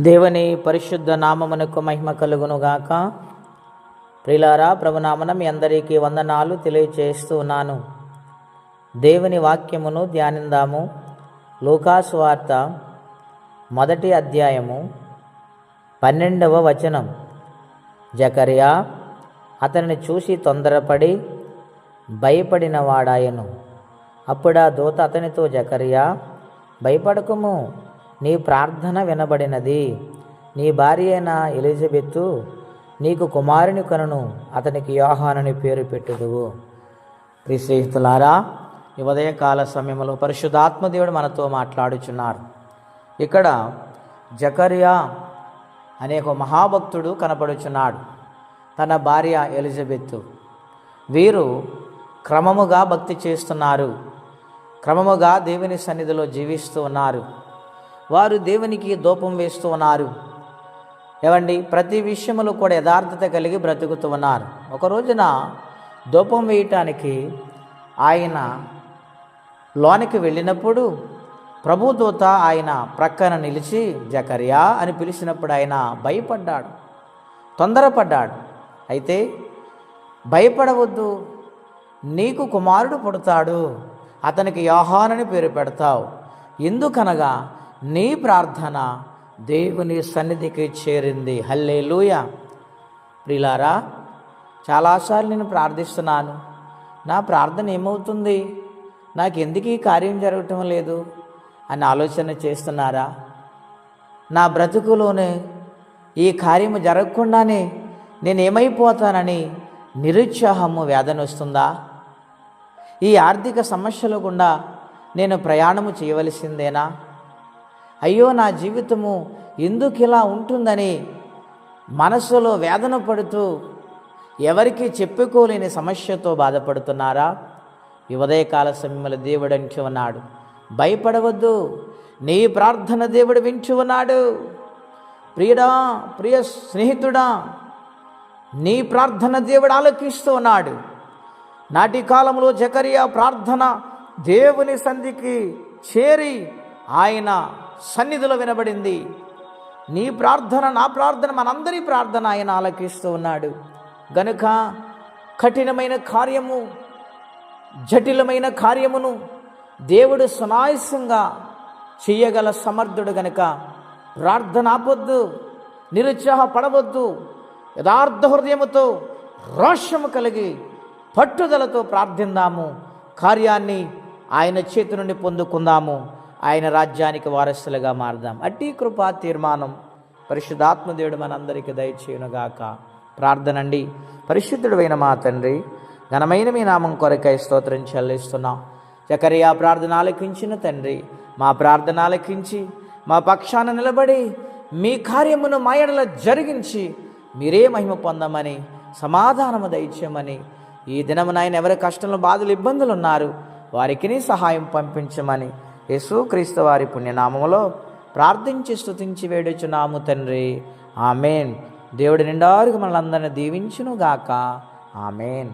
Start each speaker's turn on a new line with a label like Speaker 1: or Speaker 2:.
Speaker 1: దేవుని పరిశుద్ధ నామమునకు మహిమ కలుగునుగాక. ప్రిలారా ప్రభునామన మీ అందరికీ వందనాలు తెలియచేస్తూ ఉన్నాను. దేవుని వాక్యమును ధ్యానిందాము. లూకాసు వార్త మొదటి అధ్యాయము పన్నెండవ వచనం. జకర్యా అతనిని చూసి తొందరపడి భయపడిన వాడాయను. అప్పుడా దూత అతనితో జకర్యా భయపడకుము. నీ ప్రార్థన వినబడినది. నీ భార్య అయిన ఎలిజబెత్తు నీకు కుమారుని కనును అతనికి యోహానని పేరు పెట్టుదువు. ప్రియ స్నేహితులారా ఉదయకాల సమయంలో పరిశుద్ధాత్మదేవుడు మనతో మాట్లాడుచున్నారు ఇక్కడ జకరియా అనే ఒక మహాభక్తుడు కనపడుచున్నాడు తన భార్య ఎలిజబెత్తు వీరు క్రమముగా భక్తి చేస్తున్నారు క్రమముగా దేవుని సన్నిధిలో జీవిస్తూ ఉన్నారు. వారు దేవునికి దూపం వేస్తూ ఉన్నారు. ఏవండి? ప్రతి విషయంలో కూడా యథార్థత కలిగి బ్రతుకుతూ ఉన్నారు. ఒక రోజున దూపం వేయటానికి ఆయన లోనికి వెళ్ళినప్పుడు ప్రభుదూత ఆయన ప్రక్కన నిలిచి జకర్యా అని పిలిచినప్పుడు ఆయన భయపడ్డాడు. తొందరపడ్డాడు. అయితే భయపడవద్దు. నీకు కుమారుడు పుడతాడు. అతనికి యోహానని పేరు పెడతావు. ఎందుకనగా నీ ప్రార్థన దేవుని సన్నిధికి చేరింది. హల్లే లూయ ప్రిలారా చాలాసార్లు నేను ప్రార్థిస్తున్నాను. నా ప్రార్థన ఏమవుతుంది? నాకు ఎందుకు ఈ కార్యం జరగటం లేదు? అని ఆలోచన చేస్తున్నారా? నా బ్రతుకులోనే ఈ కార్యము జరగకుండానే నేను ఏమైపోతానని నిరుత్సాహము వేదన వస్తుందా? ఈ ఆర్థిక సమస్యల గుండా నేను ప్రయాణము చేయవలసిందేనా? అయ్యో నా జీవితము ఎందుకు ఇలా ఉంటుందని మనసులో వేదన పడుతూ ఎవరికీ చెప్పుకోలేని సమస్యతో బాధపడుతున్నారా? ఈ ఉదయకాల సమయంలో దేవుడు అంటూ ఉన్నాడు భయపడవద్దు నీ ప్రార్థన దేవుడు వింటూ ఉన్నాడు. ప్రియుడా ప్రియ స్నేహితుడా నీ ప్రార్థన దేవుడు ఆలోకిస్తూ ఉన్నాడు. నాటి కాలంలో జకరియా ప్రార్థన దేవుని సంధికి చేరి ఆయన సన్నిధిలో వినబడింది. నీ ప్రార్థన నా ప్రార్థన మనందరి ప్రార్థన ఆయన ఆలకిస్తూ ఉన్నాడు. గనుక కఠినమైన కార్యము జటిలమైన కార్యమును దేవుడు సునాయసంగా చేయగల సమర్థుడు గనుక ప్రార్థన ఆపొద్దు నిరుత్సాహపడవద్దు యథార్థ హృదయముతో రోషము కలిగి పట్టుదలతో ప్రార్థిందాము. కార్యాన్ని ఆయన చేతి నుండి పొందుకుందాము. ఆయన రాజ్యానికి వారసులుగా మారదాం. అట్టి కృపా తీర్మానం పరిశుద్ధాత్మదేవుడు మనందరికీ దయచేయునుగాక. ప్రార్థనండి. పరిశుద్ధుడైన మా తండ్రి ఘనమైన మీ నామం కొరకై స్తోత్రం చెల్లిస్తున్నాం. జకరియా ప్రార్థన ఆలకించిన తండ్రి మా ప్రార్థన ఆలకించి మా పక్షాన నిలబడి మీ కార్యమును మా ఎడల జరిగించి మీరే మహిమ పొందమని సమాధానము దయచేయమని ఈ దినమున ఆయన ఎవరి కష్టంలో బాధలు ఇబ్బందులు ఉన్నారు వారికి సహాయం పంపించమని యేసుక్రీస్తు వారి పుణ్యనామములో ప్రార్థించి స్తుతించి వేడుచున్నాము తండ్రి. ఆమెన్. దేవుడి నిండారుగా మనల్ని అందరిని దీవించునుగాక. ఆమెన్.